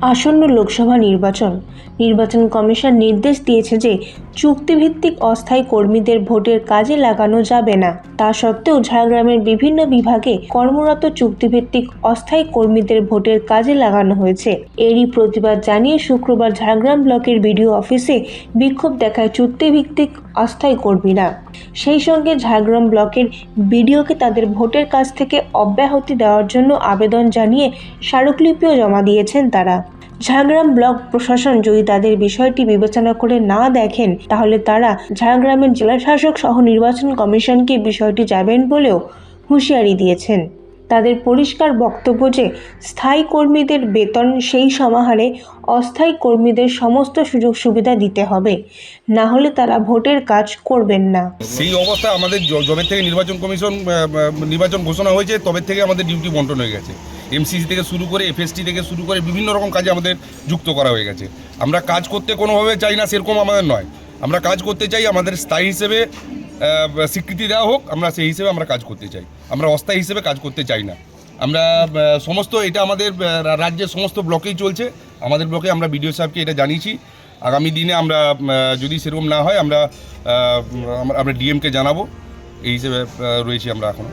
আসন্ন লোকসভা নির্বাচন। নির্বাচন কমিশন নির্দেশ দিয়েছে যে, চুক্তিভিত্তিক অস্থায়ী কর্মীদের ভোটের কাজে লাগানো যাবে না। তা সত্ত্বেও ঝাড়গ্রামের বিভিন্ন বিভাগে কর্মরত চুক্তিভিত্তিক অস্থায়ী কর্মীদের ভোটের কাজে লাগানো হয়েছে। এরই প্রতিবাদ জানিয়ে শুক্রবার ঝাড়গ্রাম ব্লকের বিডিও অফিসে বিক্ষোভ দেখায় চুক্তিভিত্তিক অস্থায়ী কর্মীরা। সেই সঙ্গে ঝাড়গ্রাম ব্লকের বিডিওকে তাদের ভোটের কাজ থেকে অব্যাহতি দেওয়ার জন্য আবেদন জানিয়ে স্মারকলিপিও জমা দিয়েছেন তারা। ঝাড়গ্রাম ব্লক প্রশাসন যদি তাদের বিষয়টি বিবেচনা করে না দেখেন, তাহলে তারা ঝাড়গ্রামের জেলাশাসক সহ নির্বাচন কমিশনকে বিষয়টি যাবেন বলেও হুঁশিয়ারি দিয়েছেন। তাদের পরিষ্কার বক্তব্য যে স্থায়ী কর্মীদের বেতন সেই সমাহারে অস্থায়ী কর্মীদের সমস্ত সুযোগ সুবিধা দিতে হবে। না হলে তারা ভোটের কাজ করবেন না। সেই অবস্থা আমাদের য- থেকে নির্বাচন কমিশন নির্বাচন ঘোষণা হয়েছে, তবে থেকে আমাদের ডিউটি বন্টন হয়ে গেছে। এমসিসি থেকে শুরু করে এফএসটি থেকে শুরু করে বিভিন্ন রকম কাজে আমাদের যুক্ত করা হয়ে গেছে। আমরা কাজ করতে কোনোভাবে চাই না, সেরকম আমাদের নয়। আমরা কাজ করতে চাই আমাদের স্থায়ী হিসেবে স্বীকৃতি দেওয়া হোক, আমরা সেই হিসেবে আমরা কাজ করতে চাই। আমরা অস্থায়ী হিসেবে কাজ করতে চাই না। আমরা সমস্ত এটা আমাদের রাজ্যের সমস্ত ব্লকেই চলছে। আমাদের ব্লকে আমরা বিডিও সাহেবকে এটা জানিয়েছি। আগামী দিনে আমরা যদি সেরকম না হয়, আমরা আমরা ডিএমকে জানাব। এই হিসেবে রয়েছি আমরা এখনও।